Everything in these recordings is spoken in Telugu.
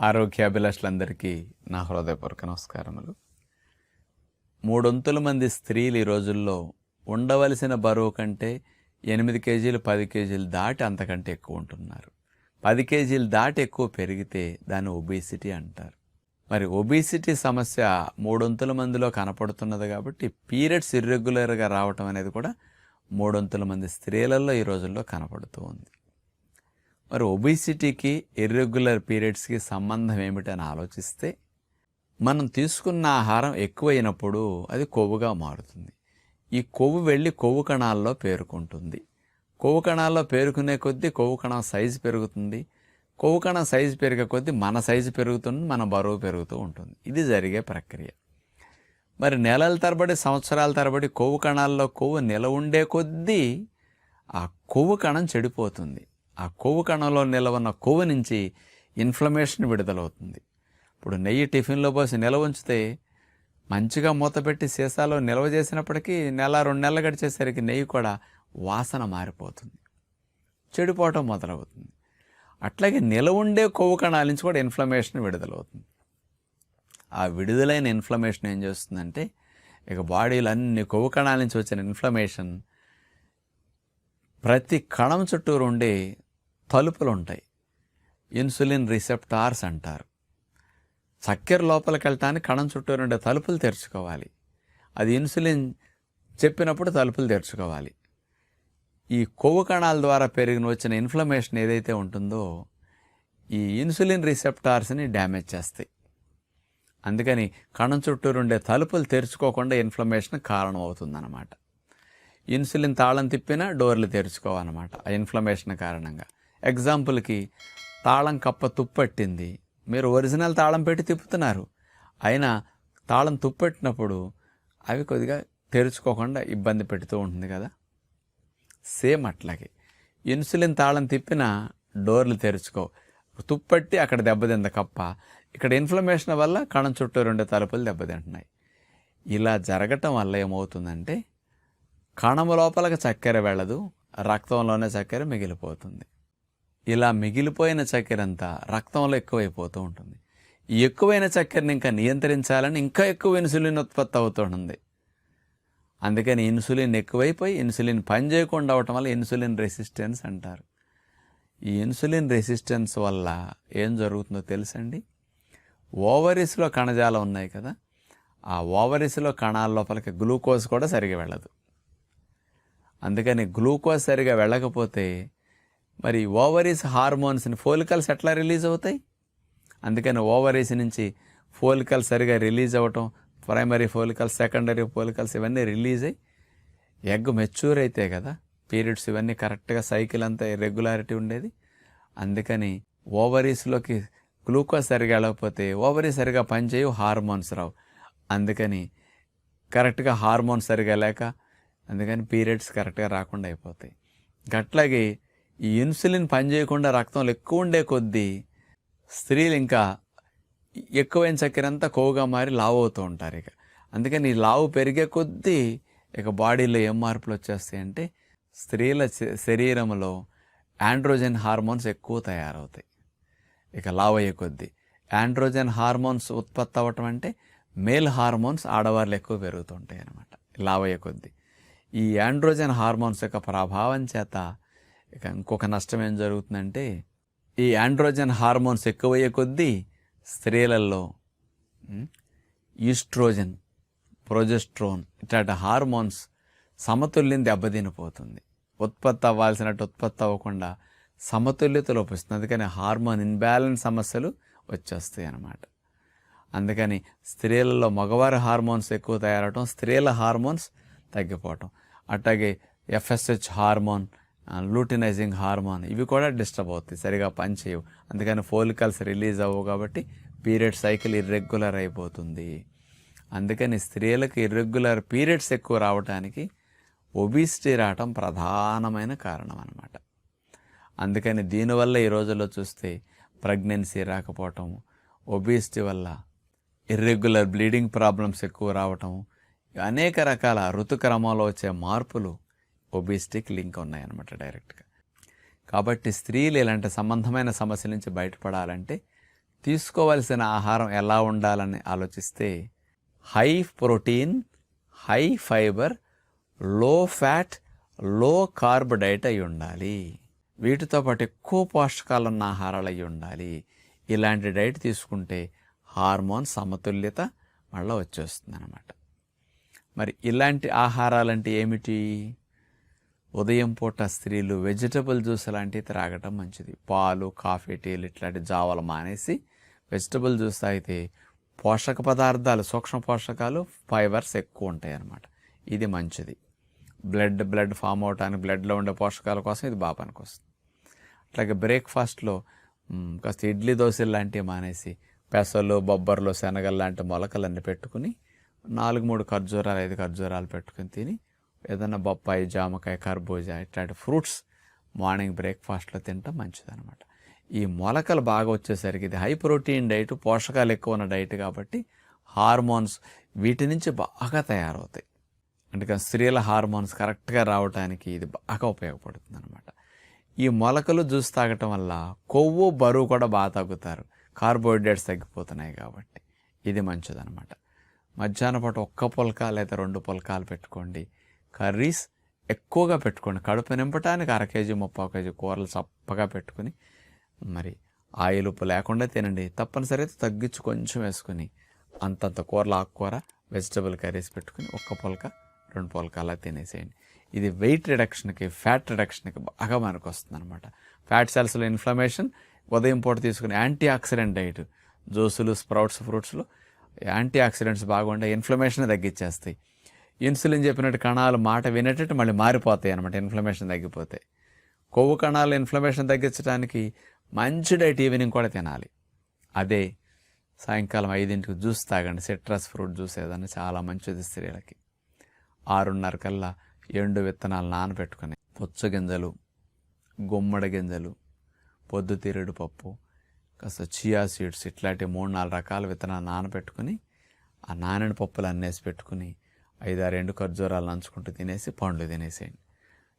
ఆరోగ్యాభిలాషులందరికీ నా హృదయపూర్వక నమస్కారములు. మూడొంతుల మంది స్త్రీలు ఈ రోజుల్లో ఉండవలసిన బరువు కంటే ఎనిమిది కేజీలు పది కేజీలు దాటి అంతకంటే ఎక్కువ ఉంటున్నారు. పది కేజీలు దాటి ఎక్కువ పెరిగితే దాన్ని ఒబేసిటీ అంటారు. మరి ఒబేసిటీ సమస్య మూడొంతుల మందిలో కనపడుతున్నది కాబట్టి పీరియడ్స్ ఇర్రెగ్యులర్గా రావటం అనేది కూడా మూడొంతుల మంది స్త్రీలలో ఈ రోజుల్లో కనపడుతూ ఉంది. మరి ఒబిసిటీకి ఇర్రెగ్యులర్ పీరియడ్స్కి సంబంధం ఏమిటని ఆలోచిస్తే మనం తీసుకున్న ఆహారం ఎక్కువైనప్పుడు అది కొవ్వుగా మారుతుంది. ఈ కొవ్వు వెళ్ళి కొవ్వు కణాల్లో పేరుకుంటుంది. కొవ్వు కణాల్లో పేరుకునే కొద్దీ కొవ్వు కణం సైజు పెరుగుతుంది. కొవ్వు కణం సైజు పెరిగే కొద్దీ మన సైజు పెరుగుతుంది మన బరువు పెరుగుతూ ఉంటుంది. ఇది జరిగే ప్రక్రియ. మరి నెలల తరబడి సంవత్సరాల తరబడి కొవ్వు కణాల్లో కొవ్వు నిల ఉండే కొద్దీ ఆ కొవ్వు కణం చెడిపోతుంది. ఆ కొవ్వు కణంలో నిలవన్న కొవ్వు నుంచి ఇన్ఫ్లమేషన్ విడుదలవుతుంది. ఇప్పుడు నెయ్యి టిఫిన్లో పోసి నిల్వ ఉంచితే మంచిగా మూత పెట్టి సీసాలో నిల్వ చేసినప్పటికీ నెల రెండు నెలలు గడిచేసరికి నెయ్యి కూడా వాసన మారిపోతుంది. చెడిపోవటం మొదలవుతుంది. అట్లాగే నిలవ ఉండే కొవ్వు కణాల నుంచి కూడా ఇన్ఫ్లమేషన్ విడుదలవుతుంది. ఆ విడుదలైన ఇన్ఫ్లమేషన్ ఏం చేస్తుందంటే ఇక బాడీలో అన్ని కొవ్వు కణాల నుంచి వచ్చిన ఇన్ఫ్లమేషన్ ప్రతి కణం చుట్టూరు ఉండే తలుపులు ఉంటాయి ఇన్సులిన్ రిసెప్టార్స్ అంటారు. చక్కెర లోపలికి వెళ్ళటానికి కణం చుట్టూ ఉండే తలుపులు తెరుచుకోవాలి. అది ఇన్సులిన్ చెప్పినప్పుడు తలుపులు తెరుచుకోవాలి. ఈ కొవ్వు కణాల ద్వారా పెరిగిన వచ్చిన ఇన్ఫ్లమేషన్ ఏదైతే ఉంటుందో ఈ ఇన్సులిన్ రిసెప్టార్స్ని డ్యామేజ్ చేస్తాయి. అందుకని కణం చుట్టూ ఉండే తలుపులు తెరుచుకోకుండా ఇన్ఫ్లమేషన్ కారణం అవుతుందన్నమాట ఇన్సులిన్ తాళం తిప్పినా డోర్లు తెరుచుకోవాలన్నమాట ఆ ఇన్ఫ్లమేషన్ కారణంగా. ఎగ్జాంపుల్కి తాళం కప్ప తుప్పట్టింది. మీరు ఒరిజినల్ తాళం పెట్టి తిప్పుతున్నారు. అయినా తాళం తుప్పెట్టినప్పుడు అవి కొద్దిగా తెరుచుకోకుండా ఇబ్బంది పెడుతూ ఉంటుంది కదా. సేమ్ అట్లాగే. ఇన్సులిన్ తాళం తిప్పినా డోర్లు తెరుచుకో. తుప్పట్టి అక్కడ దెబ్బతింద కప్ప. ఇక్కడ ఇన్ఫ్లమేషన్ వల్ల కణం చుట్టూ రెండు తలుపులు దెబ్బతింటున్నాయి. ఇలా జరగటం వల్ల ఏమవుతుందంటే కణము లోపలకి చక్కెర వెళ్ళదు రక్తంలోనే చక్కెర మిగిలిపోతుంది. ఇలా మిగిలిపోయిన చక్కెర అంతా రక్తంలో ఎక్కువైపోతూ ఉంటుంది. ఈ ఎక్కువైన చక్కెరని ఇంకా నియంత్రించాలని ఇంకా ఎక్కువ ఇన్సులిన్ ఉత్పత్తి అవుతుంది అందుకని ఇన్సులిన్ ఎక్కువైపోయి ఇన్సులిన్ పని చేయకుండా అవటం వల్ల ఇన్సులిన్ రెసిస్టెన్స్ అంటారు. ఈ ఇన్సులిన్ రెసిస్టెన్స్ వల్ల ఏం జరుగుతుందో తెలుసండి? ఓవరీస్లో కణజాలం ఉన్నాయి కదా ఆ ఓవరీస్లో కణాల లోపలికి గ్లూకోజ్ కూడా సరిగా వెళ్ళదు. అందుకని గ్లూకోజ్ సరిగా వెళ్ళకపోతే మరి ఓవరీస్ హార్మోన్స్ని ఫోలికల్స్ ఎట్లా రిలీజ్ అవుతాయి? అందుకని ఓవరీస్ నుంచి ఫోలికల్ సరిగా రిలీజ్ అవ్వటం ప్రైమరీ ఫోలికల్స్ సెకండరీ ఫోలికల్స్ ఇవన్నీ రిలీజ్ అయ్యి ఎగ్ మెచ్యూర్ అయితే కదా పీరియడ్స్ ఇవన్నీ కరెక్ట్గా సైకిల్ అంతా రెగ్యులారిటీ ఉండేది. అందుకని ఓవరీస్లోకి గ్లూకోజ్ సరిగా వెళ్ళకపోతే ఓవరీ సరిగా పనిచేయవు హార్మోన్స్ రావు. అందుకని కరెక్ట్గా హార్మోన్స్ సరిగా లేక అందుకని పీరియడ్స్ కరెక్ట్గా రాకుండా అయిపోతాయి. గట్లాగే ఈ ఇన్సులిన్ పనిచేయకుండా రక్తంలో ఎక్కువ ఉండే కొద్దీ స్త్రీలు ఇంకా ఎక్కువైన చక్కెర అంతా కొవ్వుగా మారి లావు అవుతూ ఉంటారు ఇక. అందుకని ఈ లావు పెరిగే కొద్దీ ఇక బాడీలో ఏం మార్పులు వచ్చేస్తాయి అంటే స్త్రీల శ- శరీరంలో ఆండ్రోజన్ హార్మోన్స్ ఎక్కువ తయారవుతాయి. ఇక లావు అయ్యే కొద్దీ ఆండ్రోజన్ హార్మోన్స్ ఉత్పత్తి అవ్వటం అంటే మేల్ హార్మోన్స్ ఆడవాళ్ళు ఎక్కువ పెరుగుతుంటాయి అనమాట లావు అయ్యే కొద్దీ ఈ ఆండ్రోజన్ హార్మోన్స్ యొక్క ప్రభావం చేత ఇక ఇంకొక నష్టం ఏం జరుగుతుందంటే ఈ ఆండ్రోజన్ హార్మోన్స్ ఎక్కువయ్యే కొద్దీ స్త్రీలలో ఈస్ట్రోజన్ ప్రొజెస్ట్రోన్ ఇట్లాంటి హార్మోన్స్ సమతుల్యం దెబ్బతినిపోతుంది. ఉత్పత్తి అవ్వాల్సినట్టు ఉత్పత్తి అవ్వకుండా సమతుల్యత లోపిస్తుంది. అందుకని హార్మోన్ ఇన్బ్యాలెన్స్ సమస్యలు వచ్చేస్తాయి అన్నమాట. అందుకని స్త్రీలలో మగవారి హార్మోన్స్ ఎక్కువ తయారవటం స్త్రీల హార్మోన్స్ తగ్గిపోవటం. అట్లాగే ఎఫ్ఎస్హెచ్ హార్మోన్ లూటినైజింగ్ హార్మోన్ ఇవి కూడా డిస్టర్బ్ అవుతాయి సరిగా పనిచేయవు. అందుకని ఫోలికల్స్ రిలీజ్ అవ్వవు కాబట్టి పీరియడ్ సైకిల్ ఇర్రెగ్యులర్ అయిపోతుంది. అందుకని స్త్రీలకు ఇర్రెగ్యులర్ పీరియడ్స్ ఎక్కువ రావడానికి ఒబిసిటీ రావటం ప్రధానమైన కారణం అన్నమాట అందుకని దీనివల్ల ఈ రోజుల్లో చూస్తే ప్రెగ్నెన్సీ రాకపోవటం ఒబిసిటీ వల్ల ఇర్రెగ్యులర్ బ్లీడింగ్ ప్రాబ్లమ్స్ ఎక్కువ రావటం అనేక రకాల ఋతుక్రమంలో వచ్చే మార్పులు ఒబిస్టిక్ లింక్ ఉన్నాయన్నమాట డైరెక్ట్గా కాబట్టి స్త్రీలు ఇలాంటి సంబంధమైన సమస్యల నుంచి బయటపడాలంటే తీసుకోవాల్సిన ఆహారం ఎలా ఉండాలని ఆలోచిస్తే హై ప్రోటీన్ హై ఫైబర్లో ఫ్యాట్లో కార్బ్ డైట్ అయి ఉండాలి. వీటితో పాటు ఎక్కువ పోషకాలున్న ఆహారాలు అయి ఉండాలి. ఇలాంటి డైట్ తీసుకుంటే హార్మోన్ సమతుల్యత మళ్ళీ వచ్చేస్తుంది అనమాట మరి ఇలాంటి ఆహారాలంటే ఏమిటి? ఉదయం పూట స్త్రీలు వెజిటబుల్ జ్యూస్ లాంటివి త్రాగటం మంచిది. పాలు కాఫీ టీలు ఇట్లాంటి జావలు మానేసి వెజిటబుల్ జ్యూస్ తాగితే పోషక పదార్థాలు సూక్ష్మ పోషకాలు ఫైబర్స్ ఎక్కువ ఉంటాయి అన్నమాట ఇది మంచిది. బ్లడ్ బ్లడ్ ఫామ్ అవడానికి బ్లడ్లో ఉండే పోషకాల కోసం ఇది బాగా పనికొస్తుంది. అట్లాగే బ్రేక్ఫాస్ట్లో కాస్త ఇడ్లీ దోశలు లాంటివి మానేసి పెసలు బొబ్బర్లు శనగలు లాంటి మొలకలన్నీ పెట్టుకుని నాలుగు మూడు ఖర్జూరాలు ఐదు ఖర్జూరాలు పెట్టుకుని తిని ఏదైనా బొప్పాయి జామకాయ కర్బూజా ఇట్లాంటి ఫ్రూట్స్ మార్నింగ్ బ్రేక్ఫాస్ట్లో తింటాం మంచిదనమాట ఈ మొలకలు బాగా వచ్చేసరికి ఇది హై ప్రోటీన్ డైట్ పోషకాలు ఎక్కువ ఉన్న డైట్ కాబట్టి హార్మోన్స్ వీటి నుంచి బాగా తయారవుతాయి. అందుకని స్త్రీల హార్మోన్స్ కరెక్ట్గా రావడానికి ఇది బాగా ఉపయోగపడుతుంది అనమాట ఈ మొలకలు జ్యూస్ తాగటం వల్ల కొవ్వు బరువు కూడా బాగా తగ్గుతారు. కార్బోహైడ్రేట్స్ తగ్గిపోతున్నాయి కాబట్టి ఇది మంచిదనమాట మధ్యాహ్న పాటు ఒక్క పుల్క లేదా రెండు పుల్కాలు పెట్టుకోండి. కర్రీస్ ఎక్కువగా పెట్టుకోండి. కడుపు నింపటానికి అర కేజీ ముప్పై కేజీ కూరలు చప్పగా పెట్టుకుని మరి ఆయిల్ ఉప్పు లేకుండా తినండి. తప్పనిసరి అయితే తగ్గించి కొంచెం వేసుకుని అంతంత కూరలు ఆకుకూర వెజిటబుల్ కర్రీస్ పెట్టుకుని ఒక్క పొలక రెండు పొలక అలా తినేసేయండి. ఇది వెయిట్ రిడక్షన్కి ఫ్యాట్ రిడక్షన్కి బాగా మనకు వస్తుంది అనమాట ఫ్యాట్ సెల్స్లో ఇన్ఫ్లమేషన్ ఉదయం పూట తీసుకుని యాంటీ ఆక్సిడెంట్ డైట్ జ్యూసులు స్ప్రౌట్స్ ఫ్రూట్స్లో యాంటీ ఆక్సిడెంట్స్ బాగుండే ఇన్ఫ్లమేషన్ తగ్గించేస్తాయి. ఇన్సులిన్ చెప్పినట్టు కణాలు మాట వినేటట్టు మళ్ళీ మారిపోతాయి అనమాట ఇన్ఫ్లమేషన్ తగ్గిపోతే. కొవ్వు కణాలు ఇన్ఫ్లమేషన్ తగ్గించడానికి మంచి డైట్ ఈవినింగ్ కూడా తినాలి. అదే సాయంకాలం ఐదింటికి జ్యూస్ తాగండి. సిట్రస్ ఫ్రూట్ జ్యూస్ ఏదైనా చాలా మంచిది స్త్రీలకి. ఆరున్నర కల్లా ఎండు విత్తనాలు నానబెట్టుకుని పుచ్చ గింజలు గుమ్మడి గింజలు పొద్దుతిరుడు పప్పు కాస్త చియా సీడ్స్ ఇట్లాంటి మూడు నాలుగు రకాల విత్తనాలు నానబెట్టుకుని ఆ నానని పప్పులు అన్నేసి పెట్టుకుని ఐదారు ఎండు ఖర్జూరాలు నంచుకుంటూ తినేసి పండ్లు తినేసేయండి.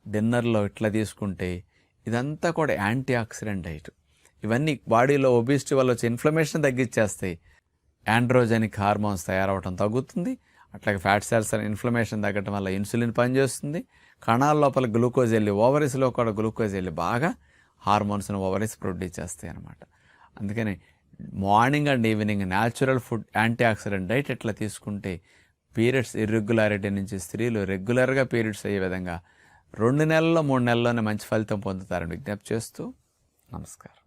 డిన్నర్లో ఇట్లా తీసుకుంటే ఇదంతా కూడా యాంటీ ఆక్సిడెంట్ డైట్. ఇవన్నీ బాడీలో ఒబిసిటీ వల్ల వచ్చే ఇన్ఫ్లమేషన్ తగ్గించేస్తాయి యాండ్రోజెనిక్ హార్మోన్స్ తయారవడం తగ్గుతుంది. అట్లాగే ఫ్యాట్ సెల్స్ ఇన్ఫ్లమేషన్ తగ్గడం వల్ల ఇన్సులిన్ పనిచేస్తుంది. కణాల లోపల గ్లూకోజ్ వెళ్ళి ఓవరీస్లో కూడా గ్లూకోజ్ వెళ్ళి బాగా హార్మోన్స్ని ఓవరీస్ ప్రొడ్యూస్ చేస్తాయి అనమాట అందుకని morning and evening natural food antioxidant diet ఇట్లా తీసుకుంటే పీరియడ్స్ ఇర్రెగ్యులారిటీ నుంచి స్త్రీలు రెగ్యులర్గా పీరియడ్స్ అయ్యే విధంగా రెండు నెలల్లో మూడు నెలల్లోనే మంచి ఫలితం పొందుతారని విజ్ఞప్తి చేస్తూ నమస్కారం.